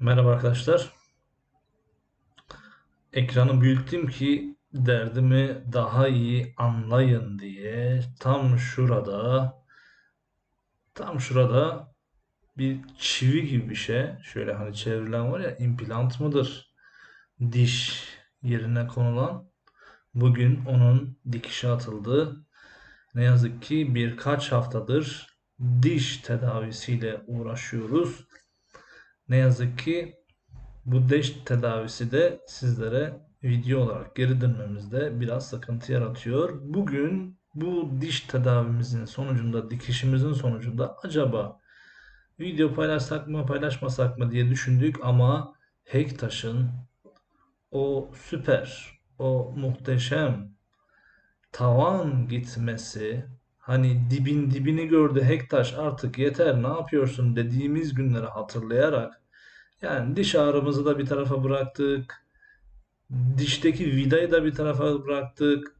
Merhaba arkadaşlar. Ekranı büyüttüm ki derdimi daha iyi anlayın diye tam şurada tam şurada bir çivi gibi bir şey şöyle hani çevrilen var ya implant mıdır? Diş yerine konulan bugün onun dikişi atıldı. Ne yazık ki birkaç haftadır diş tedavisiyle uğraşıyoruz. Ne yazık ki bu diş tedavisi de sizlere video olarak geri dönmemizde biraz sıkıntı yaratıyor. Bugün bu diş tedavimizin sonucunda, dikişimizin sonucunda acaba video paylaşsak mı paylaşmasak mı diye düşündük ama Hektaş'ın o süper, o muhteşem tavan gitmesi hani dibin dibini gördü Hektaş artık yeter ne yapıyorsun dediğimiz günleri hatırlayarak yani diş ağrımızı da bir tarafa bıraktık. Dişteki vidayı da bir tarafa bıraktık.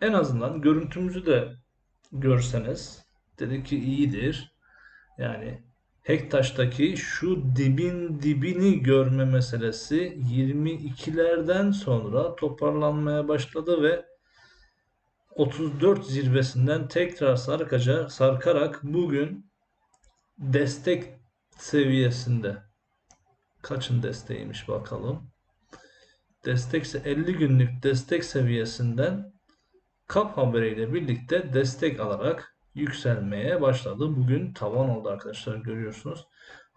En azından görüntümüzü de görseniz dedik ki iyidir. Yani Hektaş'taki şu dibin dibini görme meselesi 22'lerden sonra toparlanmaya başladı ve 34 zirvesinden tekrar sarkaca, sarkarak bugün destek seviyesinde. Kaçın desteğiymiş bakalım. Destekse 50 günlük destek seviyesinden kap haberiyle birlikte destek alarak yükselmeye başladı. Bugün tavan oldu arkadaşlar görüyorsunuz.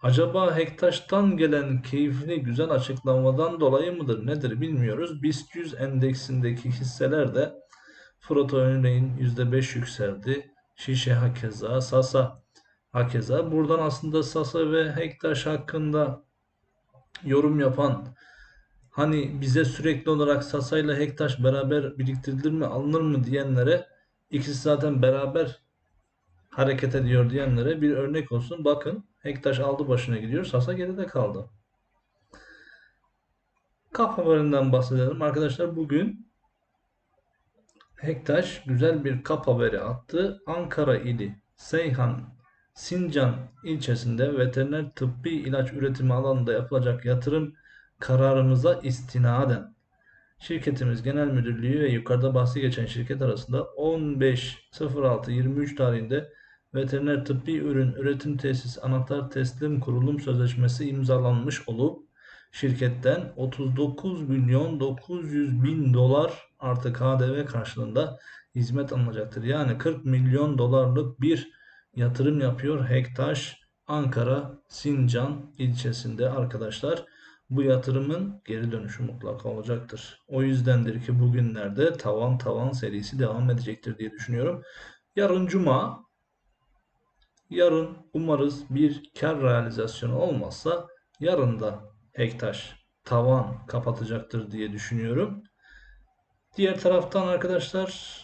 Acaba Hektaş'tan gelen keyifli güzel açıklamadan dolayı mıdır nedir bilmiyoruz. BIST 100 endeksindeki hisseler de Froto örneğin %5 yükseldi. Şişe hakeza, Sasa hakeza. Buradan aslında Sasa ve Hektaş hakkında yorum yapan hani bize sürekli olarak Sasa ile Hektaş beraber biriktirilir mi alınır mı diyenlere ikisi zaten beraber hareket ediyor diyenlere bir örnek olsun. Bakın Hektaş aldı başına gidiyor. Sasa geride kaldı. Kap haberinden bahsedelim. Arkadaşlar bugün Hektaş güzel bir kap haberi attı. Ankara ili Seyhan Sincan ilçesinde veteriner tıbbi ilaç üretimi alanında yapılacak yatırım kararımıza istinaden şirketimiz genel müdürlüğü ve yukarıda bahsi geçen şirket arasında 15.06.23 tarihinde veteriner tıbbi ürün üretim tesisi anahtar teslim kurulum sözleşmesi imzalanmış olup şirketten 39 milyon 900 bin dolar artı KDV karşılığında hizmet alınacaktır. Yani 40 milyon dolarlık bir yatırım yapıyor Hektaş Ankara Sincan ilçesinde arkadaşlar. Bu yatırımın geri dönüşü mutlaka olacaktır. O yüzdendir ki bugünlerde tavan tavan serisi devam edecektir diye düşünüyorum. Yarın cuma yarın umarız bir kar realizasyonu olmazsa yarın da Hektaş tavan kapatacaktır diye düşünüyorum. Diğer taraftan arkadaşlar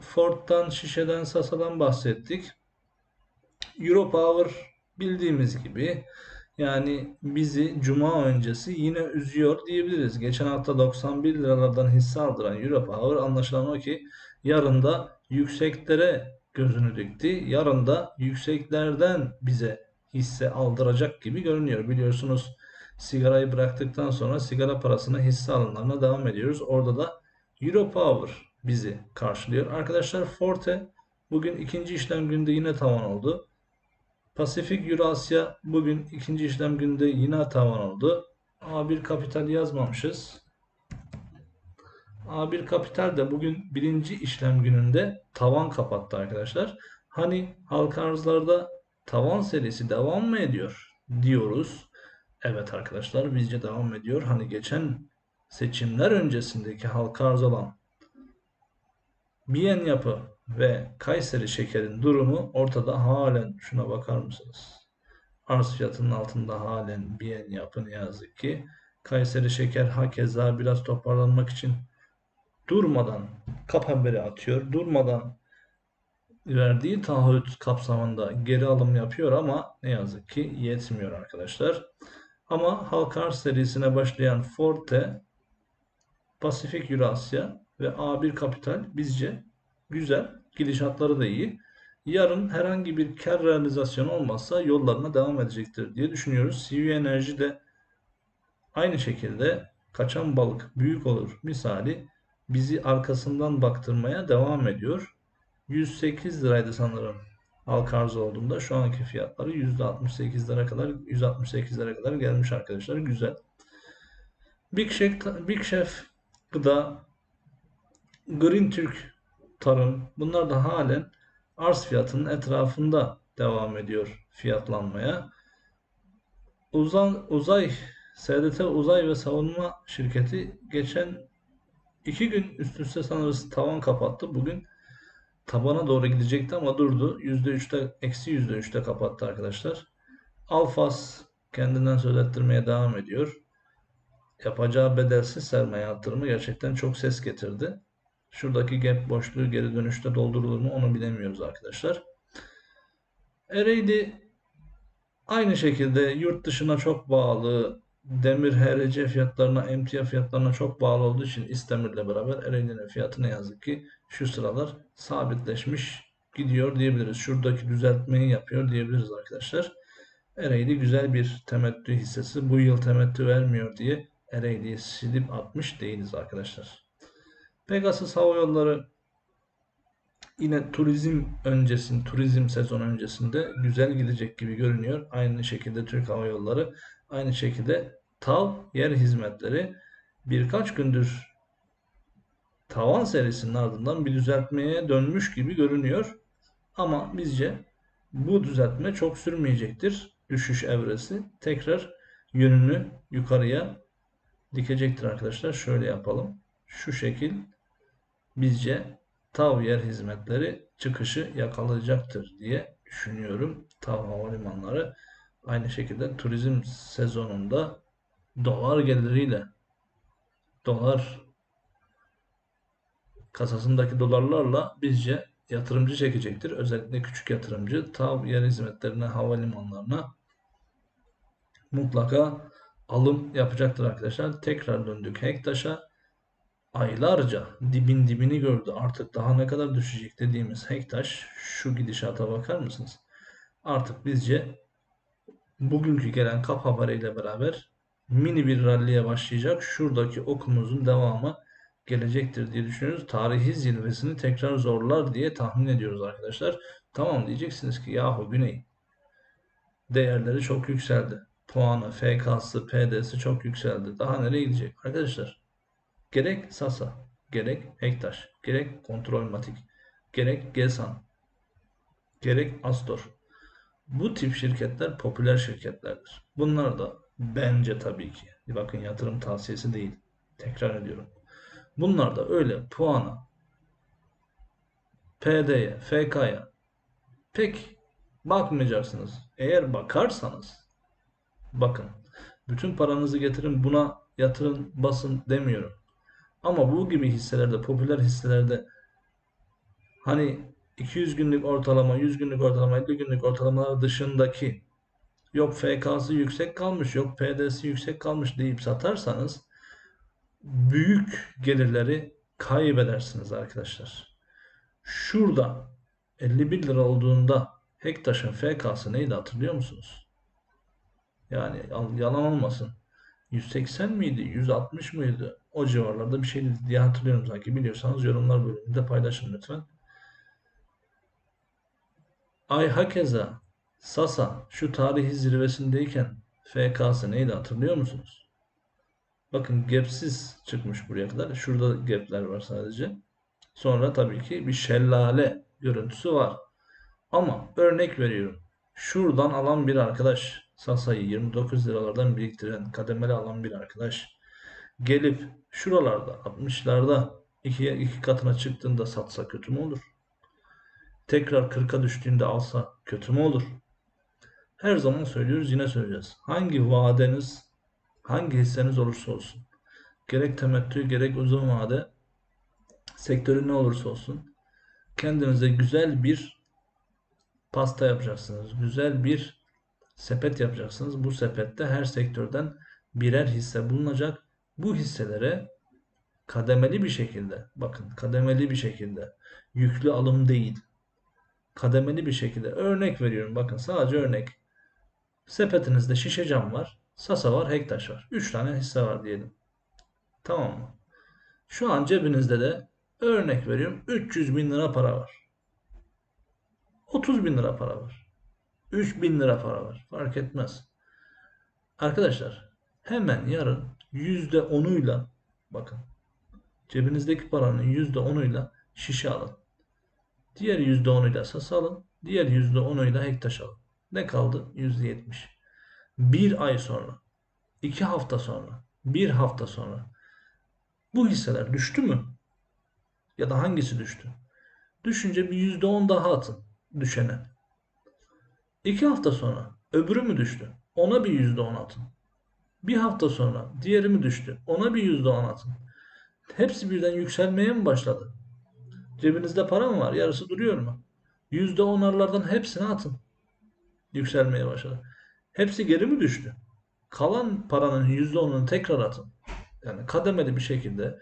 Ford'dan, şişeden, Sasa'dan bahsettik. Europower bildiğimiz gibi yani bizi cuma öncesi yine üzüyor diyebiliriz. Geçen hafta 91 liralardan hisse aldıran Europower anlaşılan o ki yarın da yükseklere gözünü dikti. Yarın da yükseklerden bize hisse aldıracak gibi görünüyor. Biliyorsunuz sigarayı bıraktıktan sonra sigara parasına hisse alımlarına devam ediyoruz. Orada da Europower bizi karşılıyor. Arkadaşlar Forte bugün ikinci işlem günde yine tavan oldu. Pasifik Eurasya bugün ikinci işlem günde yine tavan oldu. A1 Kapital yazmamışız. A1 Kapital de bugün birinci işlem gününde tavan kapattı arkadaşlar. Hani halka arzlarda tavan serisi devam mı ediyor diyoruz. Evet arkadaşlar bizce devam ediyor. Hani geçen seçimler öncesindeki halka arz olan Biyen Yapı ve Kayseri Şeker'in durumu ortada halen şuna bakar mısınız? Arz fiyatının altında halen Biyen Yapı ne yazık ki. Kayseri Şeker hakeza biraz toparlanmak için durmadan kap haberi atıyor. Durmadan verdiği taahhüt kapsamında geri alım yapıyor ama ne yazık ki yetmiyor arkadaşlar. Ama halka arz serisine başlayan Forte, Pasifik Eurasya ve A1 Kapital bizce güzel. Gidişatları da iyi. Yarın herhangi bir kar realizasyonu olmazsa yollarına devam edecektir diye düşünüyoruz. CV Enerji de Aynı şekilde kaçan balık büyük olur misali bizi arkasından baktırmaya devam ediyor. 108 liraydı sanırım halka arz olduğunda. Şu anki fiyatları %68'lere kadar 168'lere kadar gelmiş arkadaşlar. Güzel. Big Chef, Big Chef gıda, Green Türk tarım bunlar da halen arz fiyatının etrafında devam ediyor fiyatlanmaya. Uzan, uzay SDT Uzay ve Savunma Şirketi geçen iki gün üst üste sanırız tavan kapattı. Bugün tabana doğru gidecekti ama durdu. %3'te, eksi %3'te kapattı arkadaşlar. Alfas kendinden söz ettirmeye devam ediyor. Yapacağı bedelsiz sermaye yatırımı gerçekten çok ses getirdi. Şuradaki gap boşluğu geri dönüşte doldurulur mu onu bilemiyoruz arkadaşlar. Ereğli aynı şekilde yurt dışına çok bağlı, demir HRC fiyatlarına, emtia fiyatlarına çok bağlı olduğu için İstemir'le beraber Ereğli'nin fiyatı ne yazık ki şu sıralar sabitleşmiş gidiyor diyebiliriz. Şuradaki düzeltmeyi yapıyor diyebiliriz arkadaşlar. Ereğli güzel bir temettü hissesi. Bu yıl temettü vermiyor diye Ereğli'yi silip atmış değiliz arkadaşlar. Pegasus Hava Yolları yine turizm öncesinde, turizm sezon öncesinde güzel gidecek gibi görünüyor. Aynı şekilde Türk Hava Yolları, aynı şekilde TAV yer hizmetleri birkaç gündür tavan serisinin ardından bir düzeltmeye dönmüş gibi görünüyor. Ama bizce bu düzeltme çok sürmeyecektir. Düşüş evresi tekrar yönünü yukarıya dikecektir arkadaşlar. Şöyle yapalım. Şu şekil bizce TAV yer hizmetleri çıkışı yakalayacaktır diye düşünüyorum. TAV havalimanları aynı şekilde turizm sezonunda dolar geliriyle dolar kasasındaki dolarlarla bizce yatırımcı çekecektir. Özellikle küçük yatırımcı TAV yer hizmetlerine, havalimanlarına mutlaka alım yapacaktır arkadaşlar. Tekrar döndük Hektaş'a. Aylarca dibin dibini gördü. Artık daha ne kadar düşecek dediğimiz Hektaş şu gidişata bakar mısınız? Artık bizce bugünkü gelen kap haberiyle beraber mini bir ralliye başlayacak. Şuradaki okumuzun devamı gelecektir diye düşünüyoruz. Tarihi zirvesini tekrar zorlar diye tahmin ediyoruz arkadaşlar. Tamam diyeceksiniz ki yahu Güney değerleri çok yükseldi. Puanı, FK'sı, PD'si çok yükseldi. Daha nereye gidecek? Arkadaşlar gerek Sasa, gerek Hektaş, gerek Kontrolmatik, gerek Gesan, gerek Astor. Bu tip şirketler popüler şirketlerdir. Bunlar da bence tabii ki. Bakın yatırım tavsiyesi değil. Tekrar ediyorum. Bunlar da öyle puana, PD'ye, FK'ya pek bakmayacaksınız. Eğer bakarsanız bakın bütün paranızı getirin buna yatırın basın demiyorum. Ama bu gibi hisselerde popüler hisselerde hani 200 günlük ortalama, 100 günlük ortalama, 50 günlük ortalamalar dışındaki yok FK'sı yüksek kalmış, yok PD'si yüksek kalmış deyip satarsanız büyük gelirleri kaybedersiniz arkadaşlar. Şurada 51 lira olduğunda Hektaş'ın FK'sı neydi hatırlıyor musunuz? Yani yalan olmasın. 180 miydi? 160 mıydı? O civarlarda bir şeydi diye hatırlıyorum sanki. Biliyorsanız yorumlar bölümünde paylaşın lütfen. Ay hakeza Sasa şu tarihi zirvesindeyken FK'sı neydi hatırlıyor musunuz? Bakın gapsiz çıkmış buraya kadar. Şurada gapler var sadece. Sonra tabii ki bir şelale görüntüsü var. Ama örnek veriyorum. Şuradan alan bir arkadaş Sasa'yı 29 liralardan biriktiren kademeli alan bir arkadaş gelip şuralarda 60'larda iki, iki katına çıktığında satsa kötü mü olur? Tekrar 40'a düştüğünde alsa kötü mü olur? Her zaman söylüyoruz yine söyleyeceğiz. Hangi vadeniz hangi hisseniz olursa olsun gerek temettü gerek uzun vade sektörü ne olursa olsun kendinize güzel bir pasta yapacaksınız. Güzel bir sepet yapacaksınız. Bu sepette her sektörden birer hisse bulunacak. Bu hisselere kademeli bir şekilde bakın kademeli bir şekilde yüklü alım değil kademeli bir şekilde örnek veriyorum bakın sadece örnek sepetinizde şişe cam var Sasa var, Hektaş var. 3 tane hisse var diyelim. Tamam mı? Şu an cebinizde de örnek veriyorum 300 bin lira para var. 30 bin lira para var. 3 bin lira para var. Fark etmez. Arkadaşlar hemen yarın %10'uyla bakın cebinizdeki paranın %10'uyla şişe alın. Diğer %10'uyla sasa alın. Diğer %10'uyla hektaş alın. Ne kaldı? %70. Bir ay sonra, iki hafta sonra, bir hafta sonra bu hisseler düştü mü? Ya da hangisi düştü? Düşünce bir %10 daha atın düşene. İki hafta sonra öbürü mü düştü? Ona bir %10 atın. Bir hafta sonra diğeri mi düştü? Ona bir %10 atın. Hepsi birden yükselmeye mi başladı? Cebinizde para mı var? Yarısı duruyor mu? %10'lardan hepsini atın. Yükselmeye başladı. Hepsi geri mi düştü? Kalan paranın %10'unu tekrar atın. Yani kademeli bir şekilde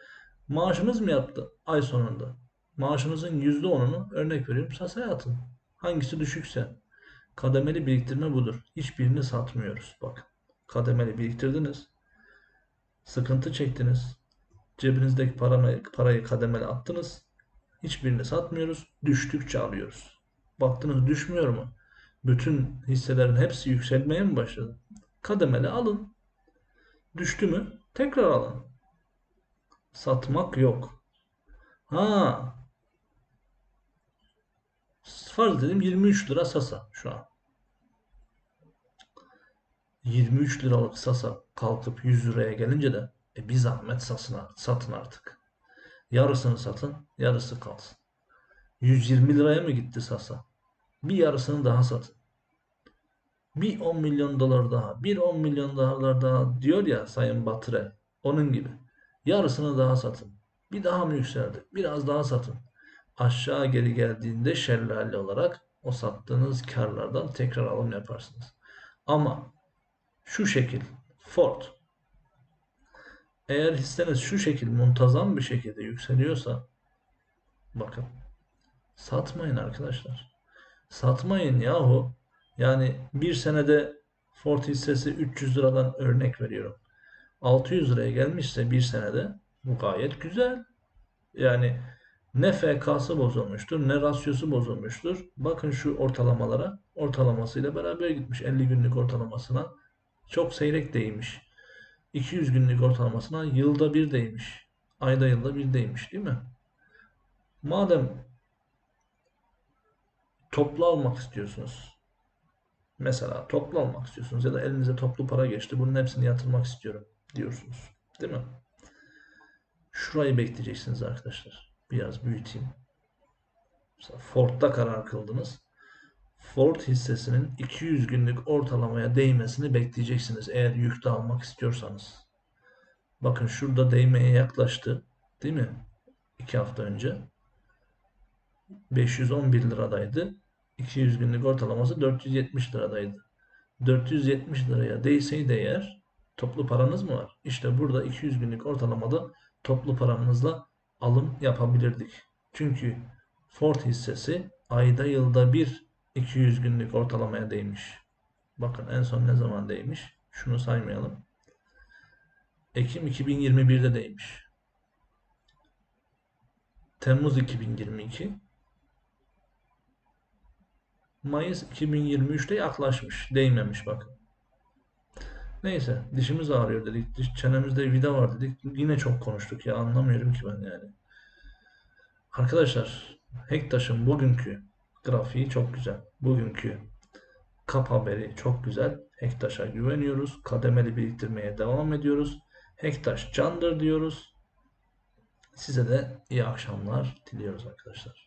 maaşınız mı yattı ay sonunda? Maaşınızın %10'unu örnek veriyorum sasaya atın. Hangisi düşükse. Kademeli biriktirme budur. Hiçbirini satmıyoruz. Bakın. Kademeli biriktirdiniz. Sıkıntı çektiniz. Cebinizdeki parayı, parayı kademeli attınız. Hiçbirini satmıyoruz. Düştükçe alıyoruz. Baktınız düşmüyor mu? Bütün hisselerin hepsi yükselmeye mi başladı? Kademeli alın. Düştü mü? Tekrar alın. Satmak yok. Ha. Farz dedim 23 lira Sasa şu an. 23 liralık Sasa kalkıp 100 liraya gelince de e bir zahmet satın, satın artık. Yarısını satın, yarısı kalsın. 120 liraya mı gitti Sasa? Bir yarısını daha satın. Bir 10 milyon dolar daha, bir 10 milyon dolar daha diyor ya Sayın Batırel. Onun gibi. Yarısını daha satın. Bir daha mı yükseldi? Biraz daha satın. Aşağı geri geldiğinde şelale olarak o sattığınız karlardan tekrar alım yaparsınız. Ama şu şekil Ford eğer hisseniz şu şekil muntazam bir şekilde yükseliyorsa bakın satmayın arkadaşlar. Satmayın yahu. Yani bir senede Ford hissesi 300 liradan örnek veriyorum. 600 liraya gelmişse bir senede bu gayet güzel. Yani ne FK'sı bozulmuştur ne rasyosu bozulmuştur. Bakın şu ortalamalara ortalamasıyla beraber gitmiş 50 günlük ortalamasına. Çok seyrek değmiş. 200 günlük ortalamasına yılda bir değmiş. Ayda yılda bir değmiş değil mi? Madem toplu almak istiyorsunuz. Mesela toplu almak istiyorsunuz ya da elinize toplu para geçti. Bunun hepsini yatırmak istiyorum diyorsunuz. Değil mi? Şurayı bekleyeceksiniz arkadaşlar. Biraz büyüteyim. Mesela Ford'da karar kıldınız. Ford hissesinin 200 günlük ortalamaya değmesini bekleyeceksiniz eğer yükte almak istiyorsanız. Bakın şurada değmeye yaklaştı. Değil mi? 2 hafta önce. 511 liradaydı. 200 günlük ortalaması 470 liradaydı. 470 liraya değseydi eğer toplu paranız mı var? İşte burada 200 günlük ortalamada toplu paramızla alım yapabilirdik. Çünkü Ford hissesi ayda yılda bir 200 günlük ortalamaya değmiş. Bakın en son ne zaman değmiş? Şunu saymayalım. Ekim 2021'de değmiş. Temmuz 2022. Mayıs 2023'te yaklaşmış. Değmemiş bakın. Neyse dişimiz ağrıyor dedik. Diş, çenemizde vida var dedik. Yine çok konuştuk ya anlamıyorum ki ben yani. Arkadaşlar Hektaş'ın bugünkü grafiği çok güzel. Bugünkü kap haberi çok güzel. Hektaş'a güveniyoruz. Kademeli biriktirmeye devam ediyoruz. Hektaş candır diyoruz. Size de iyi akşamlar diliyoruz arkadaşlar.